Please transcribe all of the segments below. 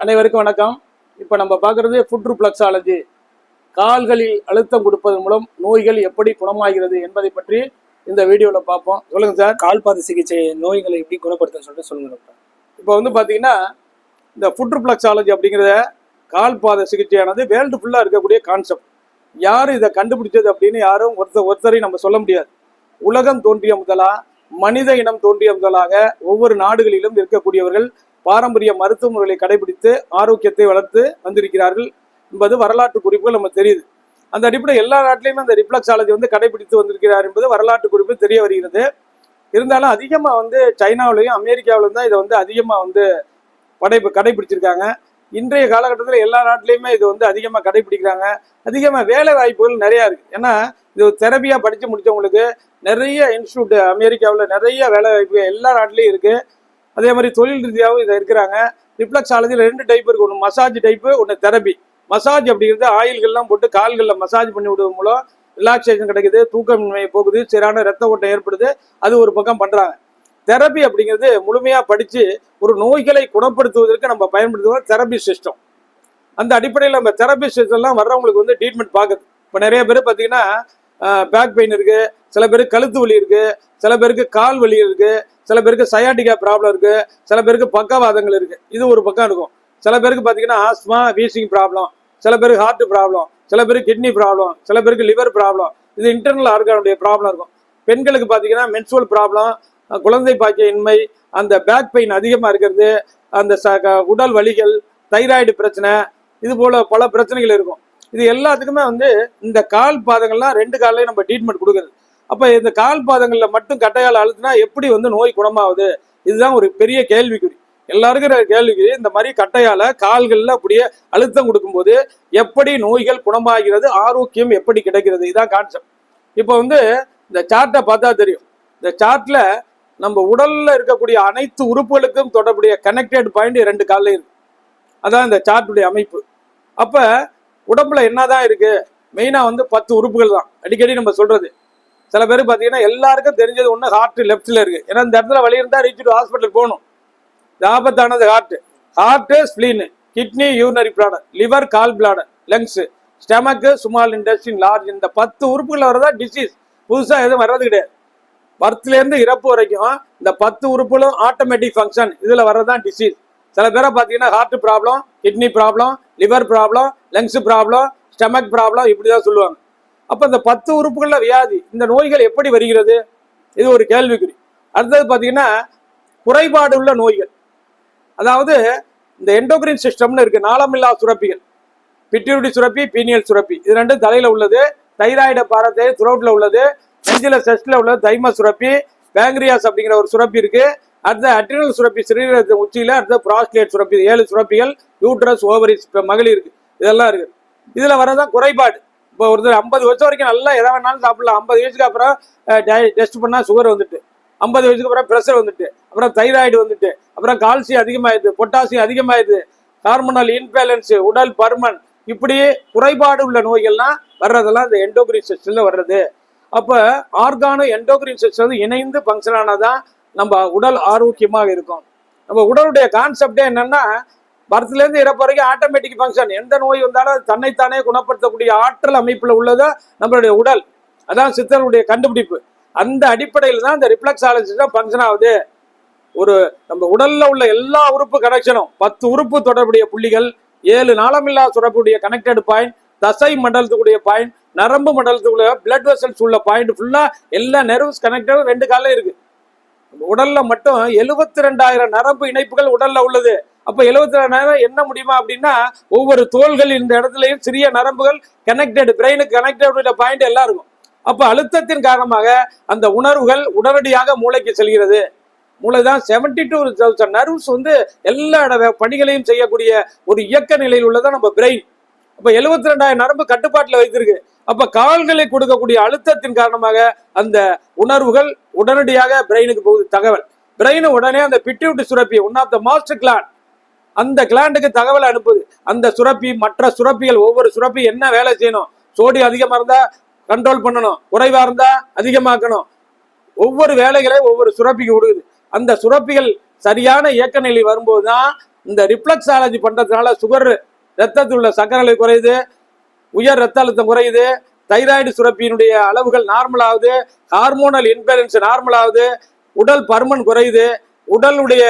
அனைவருக்கும் வணக்கம். இப்போ நம்ம பார்க்குறது ஃபுட் ரிப்ளக்ஸாலஜி கால்களில் அழுத்தம் கொடுப்பதன் மூலம் நோய்கள் எப்படி குணமாகிறது என்பதை பற்றி இந்த வீடியோவில் பார்ப்போம். சொல்லுங்க சார். கால்பாத சிகிச்சை நோய்களை எப்படி குணப்படுத்துன்னு சொல்லிட்டு சொல்லுங்க டாக்டர் இப்போ வந்து பார்த்தீங்கன்னா இந்த ஃபுட் ரிப்ளக்ஸாலஜி அப்படிங்கிறத கால்பாத சிகிச்சையானது வேர்ல்டு ஃபுல்லாக இருக்கக்கூடிய கான்செப்ட் யார் இதை கண்டுபிடிச்சது அப்படின்னு யாரும் ஒருத்தர் ஒருத்தரையும் நம்ம சொல்ல முடியாது. உலகம் தோன்றிய முதலா மனித இனம் தோன்றிய முதலாக ஒவ்வொரு நாடுகளிலும் இருக்கக்கூடியவர்கள் பாரம்பரிய மருத்துவ முறைகளை கடைபிடித்து ஆரோக்கியத்தை வளர்த்து வந்திருக்கிறார்கள் என்பது வரலாற்று குறிப்புகள் நம்ம தெரியுது. அந்த அடிப்படையில் எல்லா நாட்டிலையுமே அந்த ரிப்ளக்ஸாலஜி வந்து கடைபிடித்து வந்திருக்கிறார் என்பது வரலாற்று குறிப்பு தெரிய வருகிறது. இருந்தாலும் அதிகமாக வந்து சைனாவிலையும் அமெரிக்காவிலும் தான் இதை வந்து அதிகமாக வந்து படை கடைபிடிச்சிருக்காங்க. இன்றைய காலகட்டத்தில் எல்லா நாட்டிலையுமே இது வந்து அதிகமாக கடைபிடிக்கிறாங்க. அதிகமாக வேலை வாய்ப்புகள் நிறையா இருக்குது ஏன்னா இது தெரபியாக படித்து முடித்தவங்களுக்கு நிறைய இன்ஸ்டியூட் அமெரிக்காவில் நிறைய வேலை வாய்ப்பு எல்லா நாட்டிலையும் இருக்குது அதே மாதிரி தொழில் ரீதியாகவும் இதை இருக்கிறாங்க. ரிப்ளக்ஸாலஜியில் ரெண்டு டைப் இருக்குது ஒன்று மசாஜ் டைப்பு ஒன்று தெரபி மசாஜ் அப்படிங்கிறது ஆயில்கள்லாம் போட்டு கால்களில் மசாஜ் பண்ணி விடுவதன் மூலம் ரிலாக்ஸேஷன் கிடைக்குது தூக்கமின்மை போகுது சரியான ரத்த ஓட்டம் ஏற்படுது. அது ஒரு பக்கம் பண்ணுறாங்க தெரபி அப்படிங்கிறது முழுமையாக படித்து ஒரு நோய்களை குணப்படுத்துவதற்கு நம்ம பயன்படுத்துவோம். தெரபி சிஸ்டம் அந்த அடிப்படையில் நம்ம தெரபி சிஸ்டம்லாம் வர்றவங்களுக்கு வந்து ட்ரீட்மெண்ட் பார்க்குது. இப்போ நிறைய பேர் பார்த்தீங்கன்னா பேக் பெயின் இருக்குது சில பேருக்கு கழுத்து வலி இருக்குது சில பேருக்கு கால் வலி இருக்குது சில பேருக்கு சயாட்டிக்கா ப்ராப்ளம் இருக்குது சில பேருக்கு பக்கவாதங்கள் இருக்குது இது ஒரு பக்கம் இருக்கும். சில பேருக்கு பார்த்தீங்கன்னா ஆஸ்மா வீசிங் ப்ராப்ளம் சில பேருக்கு ஹார்ட் ப்ராப்ளம் சில பேருக்கு கிட்னி ப்ராப்ளம் சில பேருக்கு லிவர் ப்ராப்ளம் இது இன்டர்னல் ஆர்கானுடைய ப்ராப்ளம் இருக்கும். பெண்களுக்கு பார்த்தீங்கன்னா மென்சுவல் ப்ராப்ளம் குழந்தை பாக்கிய இன்மை அந்த பேக் பெயின் அதிகமாக இருக்கிறது அந்த ச க- உடல் வலிகள் தைராய்டு பிரச்சனை இது போல் பல பிரச்சனைகள் இருக்கும். இது எல்லாத்துக்குமே வந்து இந்த கால் பாதங்கள்லாம் ரெண்டு காலையும் நம்ம ட்ரீட்மெண்ட் கொடுக்குறது. அப்போ இந்த கால் பாதங்களில் மட்டும் கட்டையால் அழுத்தினா எப்படி வந்து நோய் குணமாகுது? இதுதான் ஒரு பெரிய கேள்விக்குறி. எல்லாருக்கும் கேள்விக்குறி இந்த மாதிரி கட்டையால கால்களில் அப்படியே அழுத்தம் கொடுக்கும்போது எப்படி நோய்கள் குணமாகிறது ஆரோக்கியம் எப்படி கிடைக்கிறது? இதான் கான்செப்ட் இப்போ வந்து இந்த சார்ட்டை பார்த்தா தெரியும். இந்த சார்ட்ல நம்ம உடல்ல இருக்கக்கூடிய அனைத்து உறுப்புகளுக்கும் தொடர்புடைய கனெக்டட் பாயிண்ட் ரெண்டு காலில் இருக்கு. அதான் இந்த சார்ட்டுடைய அமைப்பு. அப்போ உடம்புல என்னதான் இருக்கு? மெயினா வந்து பத்து உறுப்புகள் தான். அடிக்கடி நம்ம சொல்றது. சில பேர் பார்த்தீங்கன்னா எல்லாருக்கும் தெரிஞ்சது ஒன்று ஹார்ட் லெஃப்ட்ல இருக்கு. ஏன்னா இந்த இடத்துல வழி இருந்தால் ரீச் டு ஹாஸ்பிட்டல் போகணும். இது ஆபத்தானது heart heart spleen kidney urinary bladder liver gall bladder lungs stomach small intestine large இந்த பத்து உறுப்புகள் வரதா டிசீஸ் புதுசாக எதுவும் வர்றது கிடையாது. பர்த்லேருந்து இறப்பு வரைக்கும் இந்த பத்து உறுப்புகளும் ஆட்டோமேட்டிக் ஃபங்க்ஷன் இதில் வர்றதான் டிசீஸ் சில பேரை பார்த்தீங்கன்னா heart problem kidney problem liver problem lungs problem stomach problem இப்படி தான் சொல்லுவாங்க. அப்போ இந்த பத்து உறுப்புகளில் வியாதி இந்த நோய்கள் எப்படி வருகிறது? இது ஒரு கேள்விக்குறி. அடுத்தது பார்த்தீங்கன்னா குறைபாடு உள்ள நோய்கள். அதாவது இந்த எண்டோகிரின் சிஸ்டம்னு இருக்குது நாளமில்லா சுரப்பிகள். பிட்யூட்டி சுரப்பி பீனியல் சுரப்பி. இது ரெண்டும் தலையில் உள்ளது தைராய்டு பாரத்தை துரோட்டில் உள்ளது நெஞ்சில செஸ்டில் உள்ளது தைம சுரப்பி பேங்க்ரியாஸ் அப்படிங்கிற ஒரு சுரப்பி இருக்குது அடுத்த அட்ரினல் சுரப்பி சிறுநீரகத்தின் உச்சியில அடுத்த ப்ராஸ்லேட் சுரப்பி ஏழு சுரப்பிகள் யூட்ரஸ் ஓவரிஸ் மகளிருக்கு இதெல்லாம் இருக்கு. இதுல வரதான் குறைபாடு. இப்போ ஒருத்தர் ஐம்பது வருஷம் வரைக்கும் நல்லா எதை வேணாலும் சாப்பிடலாம். ஐம்பது வயசுக்கு அப்புறம் டெஸ்ட் பண்ணா சுகர் வந்துட்டு. ஐம்பது வயசுக்கு அப்புறம் ப்ரெஷர் வந்துட்டு. அப்புறம் தைராய்டு வந்துட்டு. அப்புறம் கால்சியம் அதிகமாயிடுது பொட்டாசியம் அதிகமாயிடுது. ஹார்மோனல் இன்பேலன்ஸு உடல் பருமன் இப்படி குறைபாடு உள்ள நோய்கள்லாம் வர்றதெல்லாம் இந்த எண்டோகிரின் சிஸ்டம்ல வர்றது. அப்போ ஆர்கானும் எண்டோகிரின் சிஸ்டம் இணைந்து ஃபங்க்ஷன் ஆனாதான் நம்ம உடல் ஆரோக்கியமாக இருக்கும். நம்ம உடலுடைய கான்செப்டே என்னன்னா பர்த்லேருந்து இறப்பு வரைக்கும் ஆட்டோமேட்டிக் ஃபங்க்ஷன் எந்த நோய் வந்தாலும் தன்னைத்தானே குணப்படுத்தக்கூடிய ஆற்றல் அமைப்பில் உள்ளதா நம்மளுடைய உடல். அதான் சித்தனுடைய கண்டுபிடிப்பு. அந்த அடிப்படையில் தான் இந்த ரிஃப்ளக்ஸாலஜி தான் ஃபங்க்ஷன் ஆகுது. ஒரு நம்ம உடல்ல உள்ள எல்லா உறுப்பு கனெக்ஷனும் பத்து உறுப்பு தொடர்புடைய புள்ளிகள் ஏழு நாளமில்லா தொடர்புடைய கனெக்டட் பாயிண்ட் தசை மண்டலத்துக்குடைய பாயிண்ட் நரம்பு மண்டலத்துக்குள்ள பிளட் வெசல்ஸ் உள்ள பாயிண்ட் ஃபுல்லா எல்லா நெர்வ்ஸ் கனெக்டடும் ரெண்டு காலம் இருக்கு. உடல்ல மட்டும் எழுபத்தி ரெண்டாயிரம் நரம்பு இணைப்புகள் உடல்ல உள்ளது. அப்ப எழுபத்தி ரெண்டாயிரம் என்ன முடியுமா அப்படின்னா ஒவ்வொரு தோள்கள் இந்த இடத்துலயும் சிறிய நரம்புகள் கனெக்டட் பிரெயினுக்கு கனெக்டட் பாயிண்ட் எல்லாம் இருக்கும். அப்ப அழுத்தத்தின் காரணமாக அந்த உணர்வுகள் உடனடியாக மூளைக்கு செல்கிறது. மூளை தான் செவன்டி டூ தௌசண்ட் நர்வ்ஸ் வந்து எல்லா இட பணிகளையும் செய்யக்கூடிய ஒரு இயக்க நிலையில் உள்ளதான் நம்ம பிரெயின் அப்ப எழுபத்தி ரெண்டாயிரம் நரம்பு கட்டுப்பாட்டில் வைத்திருக்கு. அப்ப கால்களை கொடுக்கக்கூடிய அழுத்தத்தின் காரணமாக அந்த உணர்வுகள் உடனடியாக பிரெயினுக்கு போகுது. தகவல். பிரெயின் உடனே அந்த பிட்யூட்டி சுரப்பி one of the master gland அந்த கிளாண்டுக்கு தகவல் அனுப்புது. அந்த சுரப்பி மற்ற சுரப்பிகள் ஒவ்வொரு சுரப்பி என்ன வேலை செய்யணும்? சோடியம் அதிகமாக இருந்தா கண்ட்ரோல் பண்ணணும். குறைவா இருந்தா அதிகமாக்கணும். ஒவ்வொரு வேலைகளை ஒவ்வொரு சுரப்பிக்கு விடுது அந்த சுரப்பிகள் சரியான இயக்க நிலை வரும்போது தான் இந்த ரிஃப்ளெக்ஸாலஜி பண்றதுனால சுகர் ரத்தத்தில் உள்ள சக்கரநிலை குறையுது. உயர் ரத்த அழுத்தம் குறையுது தைராய்டு சுரப்பியினுடைய அளவுகள் நார்மல் ஆகுது ஹார்மோனல் இன்பேலன்ஸ் நார்மல் ஆகுது உடல் பருமன் குறையுது உடலுடைய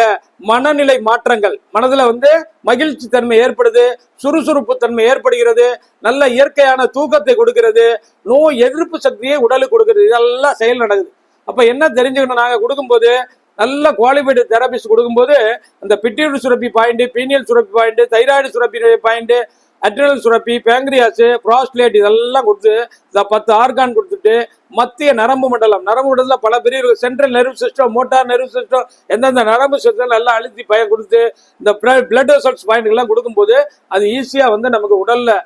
மனநிலை மாற்றங்கள் மனதில் வந்து மகிழ்ச்சி தன்மை ஏற்படுது சுறுசுறுப்பு தன்மை ஏற்படுகிறது நல்ல இயற்கையான தூக்கத்தை கொடுக்கிறது நோய் எதிர்ப்பு சக்தியை உடலுக்கு கொடுக்கிறது இதெல்லாம் செயல் நடக்குது. அப்போ என்ன தெரிஞ்சுக்கணும்? நாங்கள் கொடுக்கும்போது நல்ல குவாலிஃபைடு தெரபிஸ்ட் கொடுக்கும்போது அந்த பிட்டியூடு சுரப்பி பாயிண்ட் பீனியல் சுரப்பி பாயிண்ட் தைராய்டு சுரப்பி பாயிண்ட் அட்ரினல் சுரப்பி பேங்க்ரியாஸ் ப்ராஸ்லேட் இதெல்லாம் கொடுத்து இந்த பத்து ஆர்கான் கொடுத்துட்டு மத்திய நரம்பு மண்டலம். நரம்பு மண்டலத்தில் பல பெரிய central nerve system motor nerve system எந்தெந்த நரம்பு சிஸ்டம் எல்லாம் அழுத்தி பயன் கொடுத்து இந்த பிளட் வெசல்ஸ் பாயிண்ட்லாம் கொடுக்கும்போது அது ஈஸியாக வந்து நமக்கு உடலில்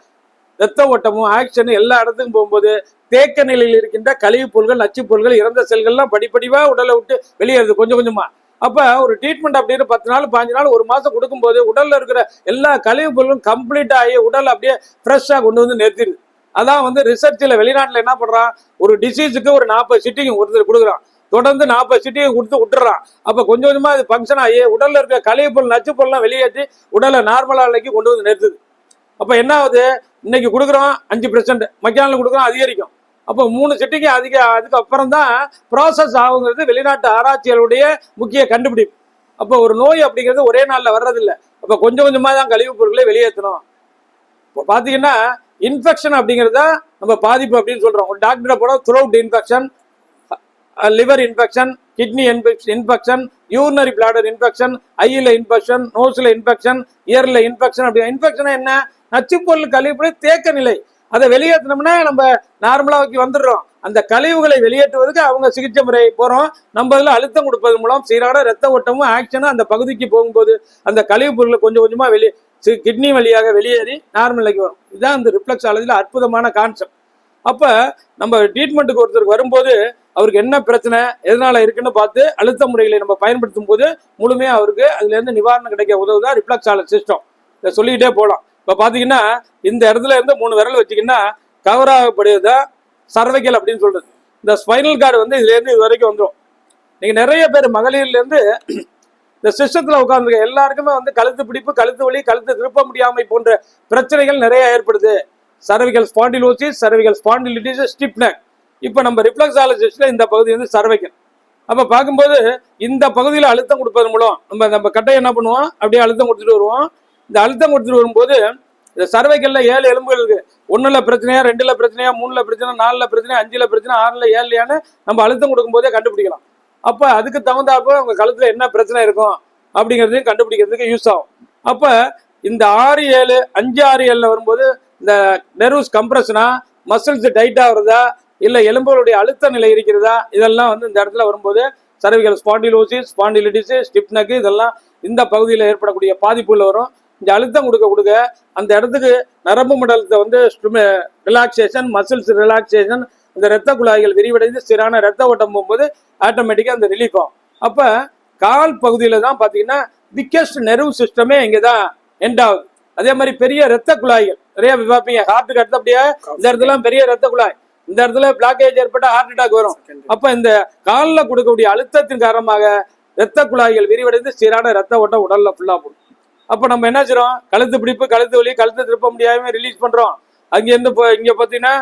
ரத்த ஓட்டமும் ஆக்ஷனும் எல்லா இடத்துக்கும் போகும்போது தேக்க நிலையில் இருக்கின்ற கழிவுப் பொருள்கள் நச்சுப் பொருள்கள் இறந்த செல்கள்லாம் படிப்படிவாக உடலை விட்டு வெளியேறுது கொஞ்சம் கொஞ்சமாக அப்ப ஒரு ட்ரீட்மெண்ட் அப்படின்னு பத்து நாள் பாஞ்சு நாள் ஒரு மாசம் கொடுக்கும்போது உடல்ல இருக்கிற எல்லா கழிவு பொருளும் கம்ப்ளீட் ஆகி உடல் அப்படியே ஃப்ரெஷ்ஷா கொண்டு வந்து நிறுத்திடுது. அதான் வந்து ரிசர்ச்சில் வெளிநாட்டுல என்ன பண்றான்? ஒரு டிசீஸுக்கு ஒரு நாற்பது சிட்டிங் ஒருத்தர் கொடுக்குறான். தொடர்ந்து நாற்பது சிட்டியை கொடுத்து விட்டுறான். அப்ப கொஞ்சம் கொஞ்சமா அது ஃபங்க்ஷன் ஆகி உடல்ல இருக்க கழிவு பொருள் நச்சு பொருள்லாம் வெளியேற்றி உடலை நார்மலா நிலைக்கு கொண்டு வந்து நிறுத்துது. அப்ப என்ன ஆகுது? இன்னைக்கு கொடுக்குறோம் அஞ்சு பெர்சன்ட் மக்கியானில் கொடுக்குறோம் அதிகரிக்கும். அப்போ மூணு சிட்டிக்கு அதிக அதுக்கப்புறம் தான் ப்ராசஸ் ஆகுங்கிறது வெளிநாட்டு ஆராய்ச்சிகளுடைய முக்கிய கண்டுபிடிப்பு. அப்போ ஒரு நோய் அப்படிங்கிறது ஒரே நாளில் வர்றதில்லை. அப்போ கொஞ்சம் கொஞ்சமாக தான் கழிவுப் பொருட்களை வெளியேற்றணும். இப்போ பார்த்தீங்கன்னா இன்ஃபெக்ஷன் அப்படிங்கிறத நம்ம பாதிப்பு அப்படின்னு சொல்கிறோம் ஒரு டாக்டரை போட throat infection liver infection kidney infection urinary bladder infection ஐயில் infection நோஸில் இன்ஃபெக்ஷன் இயரில் இன்ஃபெக்ஷன் அப்படி இன்ஃபெக்ஷன் என்ன? நச்சுப்பொருள் கழிவுப்படி தேக்க நிலை. அதை வெளியேற்றினோம்னா நம்ம நார்மலாக்கி வந்துடுறோம். அந்த கழிவுகளை வெளியேற்றுவதற்கு அவங்க சிகிச்சை முறை போகிறோம் நம்ம இதில் அழுத்தம் கொடுப்பது மூலம் சீரான ரத்த ஓட்டமும் ஆக்ஷனும் அந்த பகுதிக்கு போகும்போது அந்த கழிவுப் பொருளை கொஞ்சம் கொஞ்சமாக வெளியே கிட்னி வழியாக வெளியேறி நார்மல் நிலைக்கு வரும். இதுதான் அந்த ரிஃப்ளெக்ஸ் ஆலஜியில் அற்புதமான கான்செப்ட் அப்போ நம்ம ட்ரீட்மெண்ட்டுக்கு ஒருத்தருக்கு வரும்போது அவருக்கு என்ன பிரச்சனை எதனால் இருக்குன்னு பார்த்து அழுத்த முறைகளை நம்ம பயன்படுத்தும் போது முழுமையாக அவருக்கு அதுலேருந்து நிவாரணம் கிடைக்க உதவுதான் ரிஃப்ளெக்ஸ் சிஸ்டம் இதை சொல்லிக்கிட்டே போகலாம் இப்போ பார்த்தீங்கன்னா இந்த இடத்துல இருந்து மூணு விரல் வச்சிங்கன்னா கவர் ஆகப்படுவது சர்வைக்கல் அப்படின்னு சொல்றது. இந்த ஸ்பைனல் கார்டு வந்து இதுல இருந்து இது வரைக்கும் வந்துடும் நீங்க நிறைய பேர் மகளிர்ல இருந்து இந்த சிஸ்டத்துல உட்காந்துருக்க எல்லாருக்குமே வந்து கழுத்து பிடிப்பு கழுத்து வலி கழுத்து திருப்ப முடியாமை போன்ற பிரச்சனைகள் நிறைய ஏற்படுது. Cervical spondylosis cervical spondylitis stiff neck இப்போ நம்ம ரிஃப்ளக்ஸாலஜிஸ்டில் இந்த பகுதி வந்து சர்வைக்கல். அப்போ பார்க்கும்போது இந்த பகுதியில் அழுத்தம் கொடுப்பதன் மூலம் நம்ம நம்ம கட்டை என்ன பண்ணுவோம்? அப்படியே அழுத்தம் கொடுத்துட்டு வருவோம். இந்த அழுத்தம் கொடுத்துட்டு வரும்போது இந்த சர்வைக்கல்ல ஏழு எலும்புகள் இருக்கு. ஒன்றுல பிரச்சனையா ரெண்டுல பிரச்சனையா மூணுல பிரச்சனை நாலுல பிரச்சனை அஞ்சுல பிரச்சனை ஆறுல ஏழுலையான்னு நம்ம அழுத்தம் கொடுக்கும்போதே கண்டுபிடிக்கலாம். அப்ப அதுக்கு தகுந்தாப்ப உங்க கழுத்துல என்ன பிரச்சனை இருக்கும் அப்படிங்கிறதையும் கண்டுபிடிக்கிறதுக்கு யூஸ் ஆகும். அப்ப இந்த ஆறு ஏழு அஞ்சு ஆறு ஏழுல வரும்போது இந்த நெர்வஸ் கம்ப்ரஷனா மசில்ஸ் டைட் ஆகுறதா இல்ல எலும்புகளுடைய அழுத்த நிலை இருக்கிறதா இதெல்லாம் வந்து இந்த இடத்துல வரும்போது சர்விகல் ஸ்பாண்டிலோசிஸ் ஸ்பாண்டிலிட்டிஸ் ஸ்டிப்னக்கு இதெல்லாம் இந்த பகுதியில் ஏற்படக்கூடிய பாதிப்புகள் வரும். இந்த அழுத்தம் கொடுக்க கொடுக்க அந்த இடத்துக்கு நரம்பு மண்டலத்தை வந்து ரிலாக்ஸேஷன் மசில்ஸ் ரிலாக்ஸேஷன் இந்த இரத்த குழாய்கள் விரிவடைந்து சீரான ரத்த ஓட்டம் போகும்போது ஆட்டோமேட்டிக்காக அந்த ரிலீஃப் ஆகும். அப்போ கால் பகுதியில் தான் பார்த்தீங்கன்னா பிக்கெஸ்ட் நெர்வ் சிஸ்டமே இங்கே தான் எண்ட் ஆகுது. அதே மாதிரி பெரிய ரத்த குழாய்கள் நிறைய பார்ப்பீங்க ஹார்ட்டுக்கு அப்படியே இந்த இடத்துல பெரிய ரத்த குழாய் இந்த இடத்துல பிளாக்கேஜ் ஏற்பட்ட ஹார்ட் அட்டாக் வரும். அப்போ இந்த காலில் கொடுக்கக்கூடிய அழுத்தத்தின் காரணமாக ரத்த குழாய்கள் விரிவடைந்து சீரான ரத்த ஓட்டம் உடலில் ஃபுல்லாக போடும் அப்ப நம்ம என்ன செய்கிறோம் கழுத்து பிடிப்பு கழுத்து வலி கழுத்து திருப்ப முடியாம ரிலீஸ் பண்றோம். அங்கிருந்து இப்போ இங்க பாத்தீங்கன்னா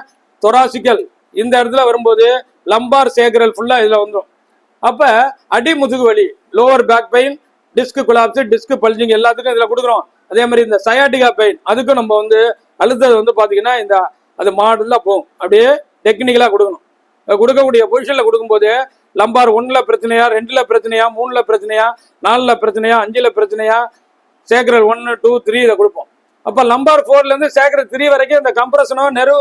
தொராசிக்கல் இந்த இடத்துல வரும்போது லம்பார் சேகரல் ஃபுல்லா இதுல வந்துடும் அப்ப அடி முதுகு வலி lower back pain disc collapse disc bulging எல்லாத்துக்கும் இதுல கொடுக்குறோம். அதே மாதிரி இந்த சயாட்டிகா பெயின் அதுக்கும் நம்ம வந்து அழுத்தது வந்து பாத்தீங்கன்னா இந்த அது மாடலில் போகும். அப்படியே டெக்னிக்கலாக கொடுக்கணும். கொடுக்கக்கூடிய பொசிஷனில் கொடுக்கும்போது லம்பார் ஒன்றில் பிரச்சனையா ரெண்டில் பிரச்சனையா மூணில் பிரச்சனையா நாலில் பிரச்சனையா அஞ்சில் பிரச்சனையா சேக்கரல் ஒன்று டூ த்ரீ இதை கொடுப்போம். அப்போ லம்பார் ஃபோர்லேருந்து சேக்கரல் த்ரீ வரைக்கும் இந்த கம்ப்ரஷனோ நெரு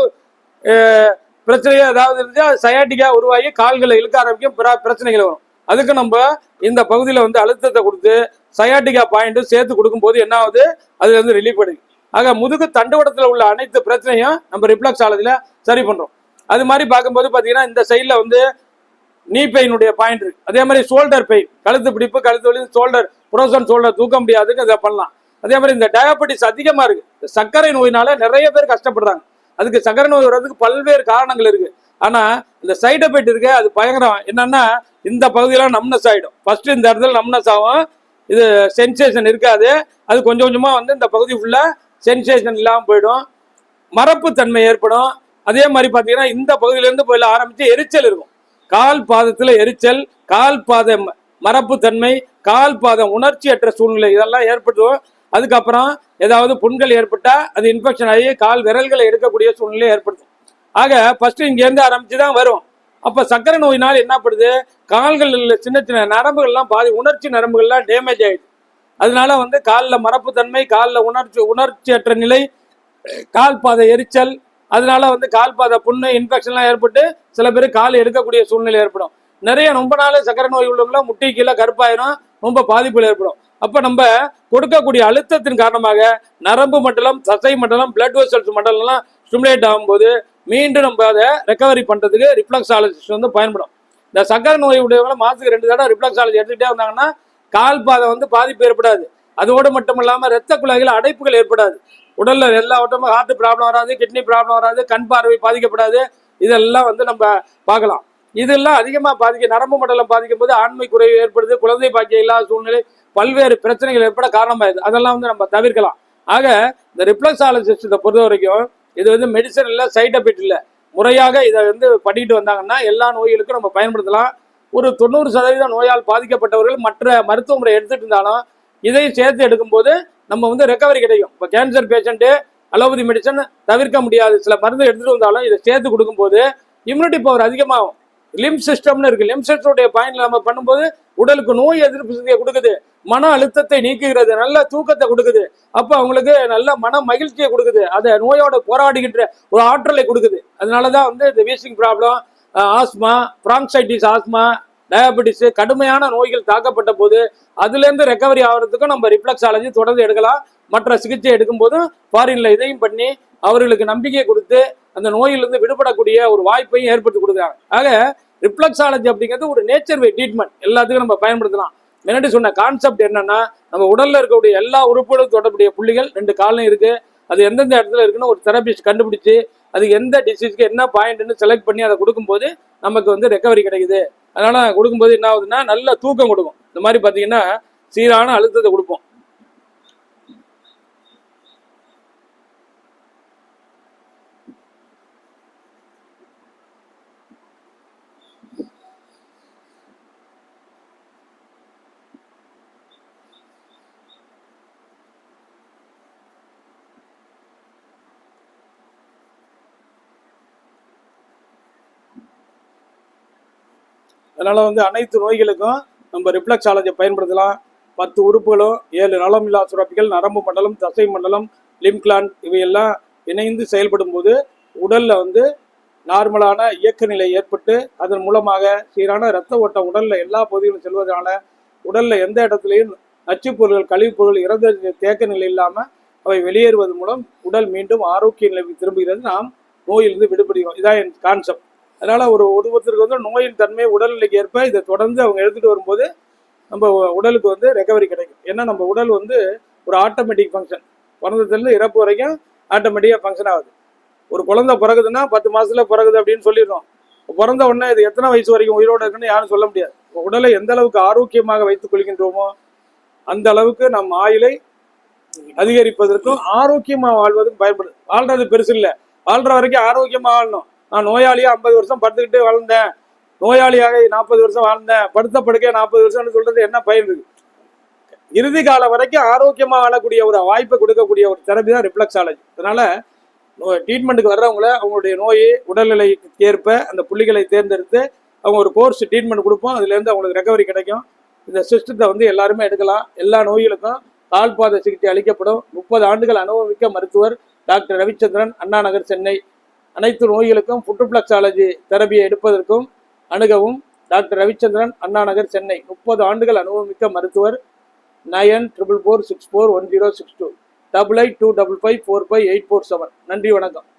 பிரச்சனையோ ஏதாவது இருந்துச்சா சயாட்டிக்காக உருவாகி கால்களை இழுக்க ஆரம்பிக்கும் பிற- பிரச்சனைகள் வரும். அதுக்கு நம்ம இந்த பகுதியில் வந்து அழுத்தத்தை கொடுத்து சயாட்டிகா பாயிண்ட்டும் சேர்த்து கொடுக்கும்போது என்ன ஆகுது? அதுலேருந்து ரிலீஃப் அடையும். ஆக முதுகு தண்டுவடத்தில் உள்ள அனைத்து பிரச்சனையும் நம்ம ரிப்ளக்ஸ் ஆலத்தில் சரி பண்ணுறோம் அது மாதிரி பார்க்கும்போது பார்த்தீங்கன்னா இந்த சைடில் வந்து நீ பெயினுடைய பாயிண்ட் இருக்கு. அதே மாதிரி ஷோல்டர் பெயின் கழுத்து பிடிப்பு கழுத்து வலி ஷோல்டர் புரோசன் ஷோல்டர் தூக்க முடியாதுக்கு இதை பண்ணலாம். அதே மாதிரி இந்த டயபெட்டிஸ் அதிகமாக இருக்குது சர்க்கரை நோயினால நிறைய பேர் கஷ்டப்படுறாங்க. அதுக்கு சர்க்கரை நோய் வர்றதுக்கு பல்வேறு காரணங்கள் இருக்குது ஆனால் இந்த சைடு எஃபெக்ட் இருக்கு அது பயங்கரம். என்னன்னா இந்த பகுதியெல்லாம் நம்னஸ் ஆகிடும் ஃபர்ஸ்ட் இந்த இடத்துல நம்னஸ் ஆகும். இது சென்சேஷன் இருக்காது. அது கொஞ்சம் கொஞ்சமாக வந்து இந்த பகுதி ஃபுல்லாக சென்சேஷன் இல்லாமல் போயிடும். மரப்பு தன்மை ஏற்படும். அதே மாதிரி பார்த்தீங்கன்னா இந்த பகுதியிலேருந்து போயில ஆரம்பித்து எரிச்சல் இருக்கும். கால் பாதத்தில் எரிச்சல் கால் பாத மரப்பு தன்மை கால் பாதம் உணர்ச்சியற்ற சூழ்நிலை இதெல்லாம் ஏற்படும் அதுக்கப்புறம் ஏதாவது புண்கள் ஏற்பட்டால் அது இன்ஃபெக்ஷன் ஆகி கால் விரல்களை எடுக்கக்கூடிய சூழ்நிலை ஏற்படுத்தும். ஆக ஃபஸ்ட்டு இங்கேருந்து ஆரம்பித்து தான் வரும். அப்போ சக்கரை நோயினால் என்ன பண்ணுது கால்கள் சின்ன சின்ன நரம்புகள்லாம் பாதி உணர்ச்சி நரம்புகள்லாம் டேமேஜ் ஆகிடுது அதனால வந்து காலில் மரப்புத்தன்மை காலில் உணர்ச்சி உணர்ச்சியற்ற நிலை கால் பாத எரிச்சல் அதனால வந்து கால் பாத புண்ணு இன்ஃபெக்ஷன்லாம் ஏற்பட்டு சில பேர் கால் எடுக்கக்கூடிய சூழ்நிலை ஏற்படும். நிறைய ரொம்ப நாள் சக்கரை நோய் உள்ளவங்களாம் முட்டி கீழே கருப்பாயிரும் ரொம்ப பாதிப்புகள் ஏற்படும். அப்போ நம்ம கொடுக்கக்கூடிய அழுத்தத்தின் காரணமாக நரம்பு மண்டலம் தசை மண்டலம் பிளட் வெசல்ஸ் மண்டலம்லாம் ஸ்டிமுலேட் ஆகும்போது மீண்டும் நம்ம அதை ரெக்கவரி பண்ணுறதுக்கு ரிஃப்ளக்ஸாலஜிஸ்ட் வந்து பயன்படும். இந்த சக்கரை நோய் உடையவங்க மாதத்துக்கு ரெண்டு தடவை ரிஃப்ளக்ஸாலஜி எடுத்துக்கிட்டே வந்தாங்கன்னா கால் பாதை வந்து பாதிப்பு ஏற்படாது. அதோடு மட்டும் இல்லாமல் ரத்த குழாய்கள் அடைப்புகள் ஏற்படாது. உடலில் எல்லா ஓட்டமும் ஹார்ட் ப்ராப்ளம் வராது கிட்னி ப்ராப்ளம் வராது கண் பார்வை பாதிக்கப்படாது. இதெல்லாம் வந்து நம்ம பார்க்கலாம். இதெல்லாம் அதிகமாக பாதிக்க நரம்பு மண்டலம் பாதிக்கும் போது ஆண்மை குறைவு ஏற்படுது குழந்தை பாக்கியம் இல்லாத சூழ்நிலை பல்வேறு பிரச்சனைகள் ஏற்பட காரணமாகுது அதெல்லாம் வந்து நம்ம தவிர்க்கலாம். ஆக இந்த ரிப்ளக்ஸாலஜிஸ்ட்டை பொறுத்த வரைக்கும் இது வந்து மெடிசன் இல்லை சைட் எஃபெக்ட் இல்லை. முறையாக இதை வந்து பண்ணிட்டு வந்தாங்கன்னா எல்லா நோய்களுக்கும் நம்ம பயன்படுத்தலாம். ஒரு தொண்ணூறு சதவீதம் நோயால் பாதிக்கப்பட்டவர்கள் மற்ற மருத்துவ முறை எடுத்துட்டு இருந்தாலும் இதையும் சேர்த்து எடுக்கும்போது நம்ம வந்து ரெக்கவரி கிடைக்கும். இப்போ கேன்சர் பேஷண்ட்டு அலோபதி மெடிசன் தவிர்க்க முடியாது. சில மருந்து எடுத்துகிட்டு வந்தாலும் இதை சேர்த்து கொடுக்கும்போது இம்யூனிட்டி பவர் அதிகமாகும். லிம் சிஸ்டம்னு இருக்கு. லிம் சிஸ்டமுடைய பாயிண்ட் நம்ம பண்ணும்போது உடலுக்கு நோய் எதிர்ப்பு சக்தியை கொடுக்குது. மன அழுத்தத்தை நீக்குகிறது. நல்ல தூக்கத்தை கொடுக்குது. அப்போ அவங்களுக்கு நல்ல மன மகிழ்ச்சியை கொடுக்குது. அதை நோயோட போராடுகின்ற ஒரு ஆற்றலை கொடுக்குது. அதனால தான் வந்து இந்த wheezing problem asthma bronchitis asthma diabetes கடுமையான நோய்கள் தாக்கப்பட்ட போது அதுலேருந்து ரெக்கவரி ஆகிறதுக்கும் நம்ம ரிஃப்ளக்ஸாலஜி தொடர்ந்து எடுக்கலாம். மற்ற சிகிச்சை எடுக்கும்போதும் ஃபாரின்ல இதையும் பண்ணி அவர்களுக்கு நம்பிக்கை கொடுத்து அந்த நோயிலிருந்து விடுபடக்கூடிய ஒரு வாய்ப்பையும் ஏற்படுத்தி கொடுக்குறாங்க. ஆக ரிஃப்ளக்ஸாலஜி அப்படிங்கிறது ஒரு நேச்சர் வே ட்ரீட்மெண்ட் எல்லாத்துக்கும் நம்ம பயன்படுத்தலாம். முன்னாடி சொன்ன கான்செப்ட் என்னன்னா நம்ம உடல்ல இருக்கக்கூடிய எல்லா உறுப்புகளும் தொடர்புடைய புள்ளிகள் ரெண்டு காலம் இருக்கு. அது எந்தெந்த இடத்துல இருக்குன்னு ஒரு தெரபிஸ்ட் கண்டுபிடிச்சு அது எந்த டிசீஸ்க்கு என்ன பாயிண்ட்னு செலக்ட் பண்ணி அதை கொடுக்கும்போது நமக்கு வந்து ரெக்கவரி கிடைக்குது. அதனால கொடுக்கும்போது என்ன ஆகுதுன்னா நல்ல தூக்கம் கொடுக்கும். இந்த மாதிரி பார்த்தீங்கன்னா சீரான அழுத்தத்தை கொடுப்போம். அதனால் வந்து அனைத்து நோய்களுக்கும் நம்ம ரிஃப்ளக்ஸாலஜியை பயன்படுத்தலாம். பத்து உறுப்புகளும் ஏழு நலமில்லா சுரப்பிகள் நரம்பு மண்டலம் தசை மண்டலம் லிம்க்லான் இவையெல்லாம் இணைந்து செயல்படும் போது உடலில் வந்து நார்மலான இயக்க நிலை ஏற்பட்டு அதன் மூலமாக சீரான இரத்த ஓட்டம் உடலில் எல்லா பகுதிகளும் செல்வதனால உடலில் எந்த இடத்துலையும் நச்சுப் பொருள்கள் கழிவுப் பொருள் இறந்த தேக்க நிலை இல்லாமல் அவை வெளியேறுவது மூலம் உடல் மீண்டும் ஆரோக்கிய நிலைக்கு திரும்புகிறது. நாம் நோயிலிருந்து விடுபடுகிறோம். இதான் என் கான்செப்ட் அதனால் ஒரு ஒருத்தருக்கு வந்து நோயின் தன்மை உடல்நிலைக்கு ஏற்ப இதை தொடர்ந்து அவங்க எடுத்துகிட்டு வரும்போது நம்ம உடலுக்கு வந்து ரெக்கவரி கிடைக்கும். ஏன்னா நம்ம உடல் வந்து ஒரு ஆட்டோமேட்டிக் ஃபங்க்ஷன் பிறந்ததுலேருந்து இறப்பு வரைக்கும் ஆட்டோமேட்டிக்காக ஃபங்க்ஷன் ஆகுது. ஒரு குழந்தை பிறகுதுன்னா பத்து மாதத்தில் பிறகுது அப்படின்னு சொல்லிடுறோம். பிறந்த உடனே இது எத்தனை வயசு வரைக்கும் உயிரோடு இருக்குன்னு யாரும் சொல்ல முடியாது. உடலை எந்த அளவுக்கு ஆரோக்கியமாக வைத்துக் கொள்கின்றோமோ அந்த அளவுக்கு நம் ஆயுளை அதிகரிப்பதற்கும் ஆரோக்கியமாக வாழ்வதற்கும் பயன்படுது. வாழ்றது பெருசு இல்லை. வாழ்ற வரைக்கும் ஆரோக்கியமாக வாழணும். நான் நோயாளியாக ஐம்பது வருஷம் படுத்துக்கிட்டு வளர்ந்தேன். நோயாளியாக நாற்பது வருஷம் வாழ்ந்தேன். படுத்த படுக்கை நாற்பது வருஷம்னு சொல்றது என்ன பயன் இருக்கு இறுதி காலம் வரைக்கும் ஆரோக்கியமா வாழக்கூடிய ஒரு வாய்ப்பை கொடுக்கக்கூடிய ஒரு தெரப்பி தான் ரிஃப்ளக்ஸாலஜி அதனால ட்ரீட்மெண்ட்டுக்கு வர்றவங்கள அவங்களுடைய நோய் உடல்நிலைக்கு ஏற்ப அந்த புள்ளிகளை தேர்ந்தெடுத்து அவங்க ஒரு கோர்ஸ் ட்ரீட்மெண்ட் கொடுப்போம். அதுலேருந்து அவங்களுக்கு ரெக்கவரி கிடைக்கும். இந்த சிஸ்டத்தை வந்து எல்லாருமே எடுக்கலாம். எல்லா நோய்களுக்கும் கால்பாத சிகிச்சை அளிக்கப்படும். முப்பது ஆண்டுகள் அனுபவமிக்க மருத்துவர் டாக்டர் ரவிச்சந்திரன் அண்ணா நகர் சென்னை. அனைத்து நோய்களுக்கும் புற்றுப்ளக்ஸாலஜி தெரபியை எடுப்பதற்கும் அணுகவும் டாக்டர் ரவிச்சந்திரன் அண்ணா நகர் சென்னை முப்பது ஆண்டுகள் அனுபவமிக்க மருத்துவர். Nine triple four six four one zero six two double eight two double five four five eight four seven நன்றி வணக்கம்.